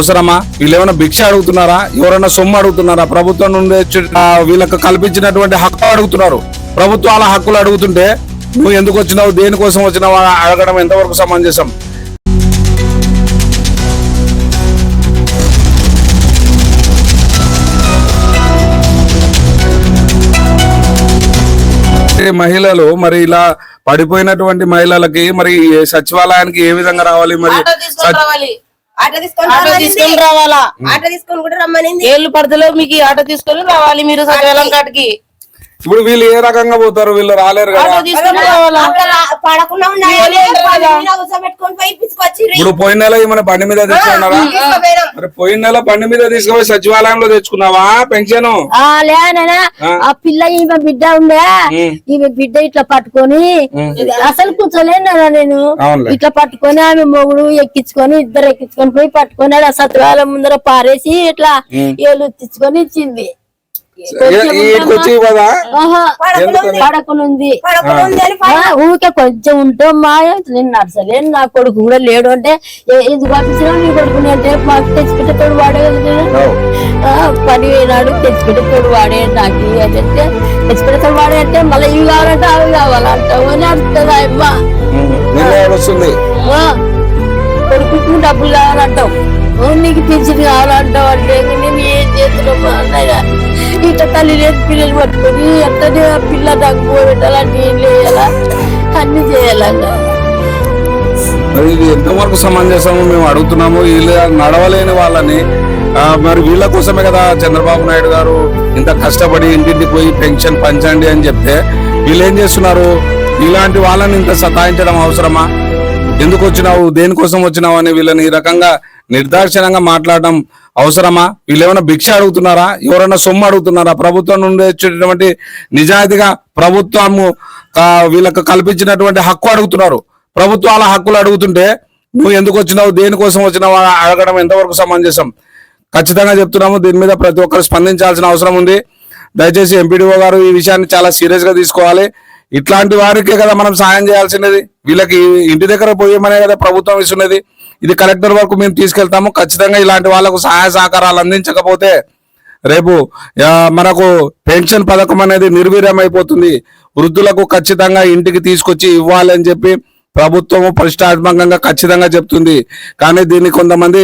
అవసరమా? వీళ్ళు ఏమైనా భిక్ష అడుగుతున్నారా? ఎవరైనా సొమ్ము అడుగుతున్నారా? ప్రభుత్వం నుండి వీళ్ళకి కల్పించినటువంటి హక్కు అడుగుతున్నారు. ప్రభుత్వాల హక్కులు అడుగుతుంటే నువ్వు ఎందుకు వచ్చినావు? దేనికోసం వచ్చినావు? అడగడం ఎంతవరకు సమంజసం? మహిళలు మరి ఇలా పడిపోయినటువంటి మహిళలకి మరి ఈ సచివాలయానికి ఏ విధంగా రావాలి మరి? ఆటో తీసుకొని ఆటో తీసుకొని రావాలా? ఆటో తీసుకొని కూడా రమ్మనింది. ఏళ్ళు పడతలో మీకు ఈ ఆటో తీసుకొని రావాలి మీరు సచివాలయం కాటికి. ఇప్పుడు వీళ్ళు ఏ రకంగా పోతారు? వీళ్ళు రాలేరు కదా. ఇప్పుడు పోయిన నెల మన బండి మీద తెచ్చుకున్నారా మరి పోయిన నెల బండి మీద తీసుకుపోయి సచివాలయంలో తెచ్చుకున్నావా? పెన్షన్? ఆ లేనా ఆ. ఆ పిల్ల ఈమె బిడ్డ ఉమ్. ఈమె బిడ్డ ఇట్లా పట్టుకొని అసలు కూర్చోలేనా నేను. ఇట్లా పట్టుకొని ఆమె మొగుడు ఎక్కించుకొని ఇద్దరు ఎక్కించుకొని పోయి పట్టుకొని సత్రాల ముందర పారేసి ఇట్లా ఏళ్ళు తెచ్చుకొని ఇచ్చింది. వచ్చి కదా? పడకనుంది ఊరికే కొంచెం ఉంటాం మా నేను నడసలేను నా కొడుకు కూడా లేడు అంటే "ఏ- ఇది పంపించినా నీ కొడుకుని అంటే మాకు వాడే నేను." అవు. ఆ, పని పోయినాడు తెచ్చిపెట్టేటోడు వాడే నాకు ఇవి అని అంటే తెచ్చిపెట్టేటోడు వాడే అంటే మళ్ళీ ఇవి కావాలంటే అవి కావాలంటావు అని అడుగుతుంది అమ్మ. కొడుకుకు డబ్బులు కావాలంటావు. "ఓ, నీకు పింఛన్ కావాలంటావు అంటే తల్లి లేదు పిల్లలు పట్టుకొని ఎట్లనే పిల్ల దగ్గు పెట్టాలా నీళ్ళు వేయాలా అన్ని చేయాలన్నా మరి ఇది ఎంతవరకు సమంజసము మేము అడుగుతున్నాము. వీళ్ళు నడవలేని వాళ్ళని మరి వీళ్ళ కోసమే కదా చంద్రబాబు నాయుడు గారు ఇంత కష్టపడి ఇంటింటికి పోయి పెన్షన్ పంచండి అని చెప్తే వీళ్ళు ఏం చేస్తున్నారు? ఇలాంటి వాళ్ళని ఇంత సతాయించడం అవసరమా? ఎందుకు వచ్చినావు? దేనికోసం వచ్చినావు? అని వీళ్ళని ఈ రకంగా నిర్దాక్షిణంగా మాట్లాడడం అవసరమా? వీళ్ళు ఏమైనా భిక్ష అడుగుతున్నారా? ఎవరైనా సొమ్ము అడుగుతున్నారా? ప్రభుత్వం నుండి వచ్చేటటువంటి నిజాయితీగా ప్రభుత్వము వీళ్ళకు కల్పించినటువంటి హక్కు అడుగుతున్నారు. ప్రభుత్వాల హక్కులు అడుగుతుంటే నువ్వు ఎందుకు వచ్చినావు? దేనికోసం వచ్చినావు? అడగడం ఎంతవరకు సమంజసం? ఖచ్చితంగా చెప్తున్నాము దీని మీద ప్రతి ఒక్కరు స్పందించాల్సిన అవసరం ఉంది. దయచేసి ఎంపీడీఓ గారు ఈ విషయాన్ని చాలా సీరియస్గా తీసుకోవాలి. ఇట్లాంటి వారికే కదా మనం సాయం చేయాల్సినది. వీళ్ళకి ఇంటి దగ్గర పోయేమనే కదా ప్రభుత్వం ఇస్తున్నది. ఇది కలెక్టర్ వరకు మేము తీసుకెళ్తాము. ఖచ్చితంగా ఇలాంటి వాళ్ళకు సహాయ సహకారాలు అందించకపోతే రేపు మనకు పెన్షన్ పథకం అనేది నిర్వీర్యం అయిపోతుంది వృద్ధులకు ఖచ్చితంగా ఇంటికి తీసుకొచ్చి ఇవ్వాలని చెప్పి ప్రభుత్వం ప్రతిష్టాత్మకంగా ఖచ్చితంగా చెప్తుంది. కానీ దీన్ని కొంతమంది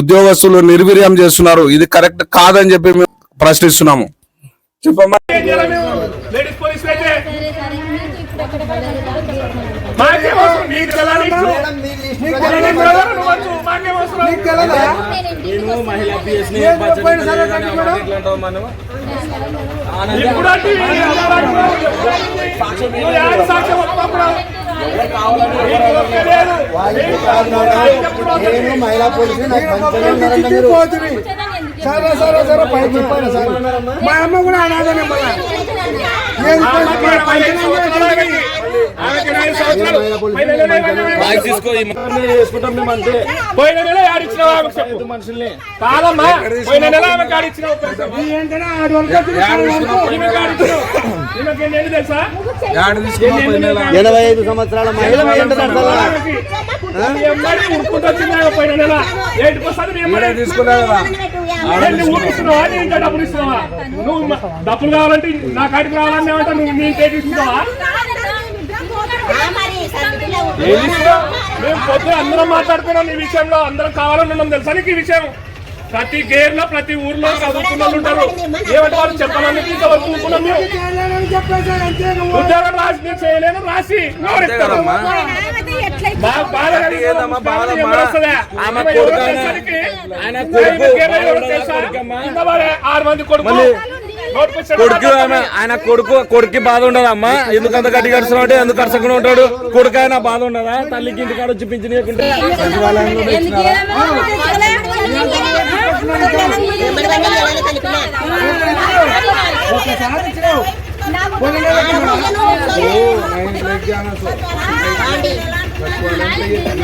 ఉద్యోగస్తులు నిర్వీర్యం చేస్తున్నారు. ఇది కరెక్ట్ కాదని చెప్పి మేము ప్రశ్నిస్తున్నాము. చెప్పమ్మా. మాకేం అవసరం నీకు. నీకు బ్రదర్, నువ్వు వచ్చు. మాకేం అవసరం నీకు ఓకే లేదు. నీకు ఎప్పుడు ఓకే లేదు. మహిళా పోలీసు నాకు మంచిగా సరే సరే సరే పై చెప్పాను సార్ మా అమ్మ కూడా అనాథనే మళ్ళా పోయిన నెల కాదమ్మా పోయిన నెల తెలుసా? ఎనభై ఐదు సంవత్సరాల మహిళ తీసుకున్నా ఊపిస్తున్నావా నీ డబ్బులు ఇస్తున్నావా? నువ్వు మ- డబ్బులు కావాలంటే నా కాడికి రావాలని ఏమంటా నువ్వు నీ ఇస్తున్నావా? మేము పొద్దున అందరం మాట్లాడుకున్నాం ఈ విషయంలో. అందరం కావాలని ఉన్నాం తెలుసా నీకు ఈ విషయం? ప్రతి గేర్లో ప్రతి ఊర్లో చదువుకున్న వాళ్ళు ఉంటారు. ఏమంటే వాళ్ళు చెప్పాలని మేము. ఉద్యోగం రాసి నేను చేయలేను రాసి. కొడుకు ఆయన- కొడుకు కొడుకు బాధ ఉండదు అమ్మా ఎందుకు అంత గట్టి కడుస్తున్నావు అంటే ఎందుకు కడసకుండా ఉంటాడు కొడుకు ఆయన బాధ ఉండదా తల్లికి ఇంటికాడ వచ్చి పింఛనీయకుంటే లాస్ట్ మాకు వచ్చింది మేడం లేదంటుంది మేడం పోయినాను మా మరిది బిడ్డను తోలుకొని పోయినా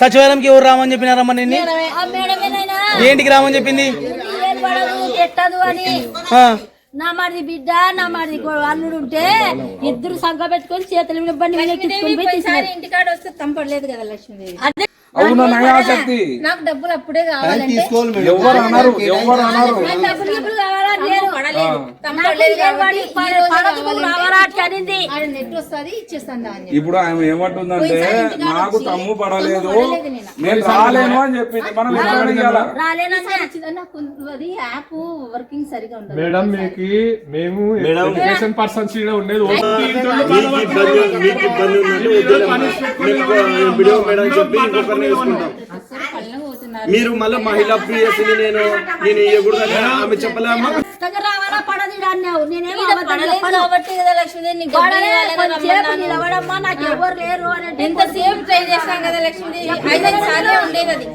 సచివాలయంకి ఎవరు రామని చెప్పినారమ్మా నిన్ను? ఆ మేడమేనైనా ఏంటికి రామని చెప్పింది? నా మాది బిడ్డ నా మాది అల్లుడు ఉంటే ఇద్దరు సంఖ పెట్టుకొని చేతుల తీసుకెళ్ళారు. ఇంటికాడ వస్తే తంపడలేదు కదా లక్ష్మీదేవి. అదే అవును నయాశక్తి నాకు డబ్బులు అప్పుడే కావాలంటే ఎవరు అన్నారు? ఎవరు అన్నారు? ఇప్పుడు ఆమె ఏమంటుందంటే నాకు తమ్ము పడలేదు. నేను. నేను రాలేను అని చెప్పింది. మనం ఎలా అడిగాల? రాలేనన్నా నాకు అది యాప్ వర్కింగ్ సరిగా ఉండదు. మేడం మీకు మేము మేడం. ఎడ్యుకేషన్ పర్సన్స్ ఉండేది. వీడియో మేడం చెప్పి ఇంకొకరిని వేసుకుంటాం. మీరు మళ్ళీ మహిళా ప్రియసిని నేను నేను ఇవ్వకూడదని ఆమె నీకు ఎవరు లేరు అంటే ఎంతసేపు ట్రై చేస్తాం కదా లక్ష్మీదేవి. ఐదు సార్లే ఉండేది అది.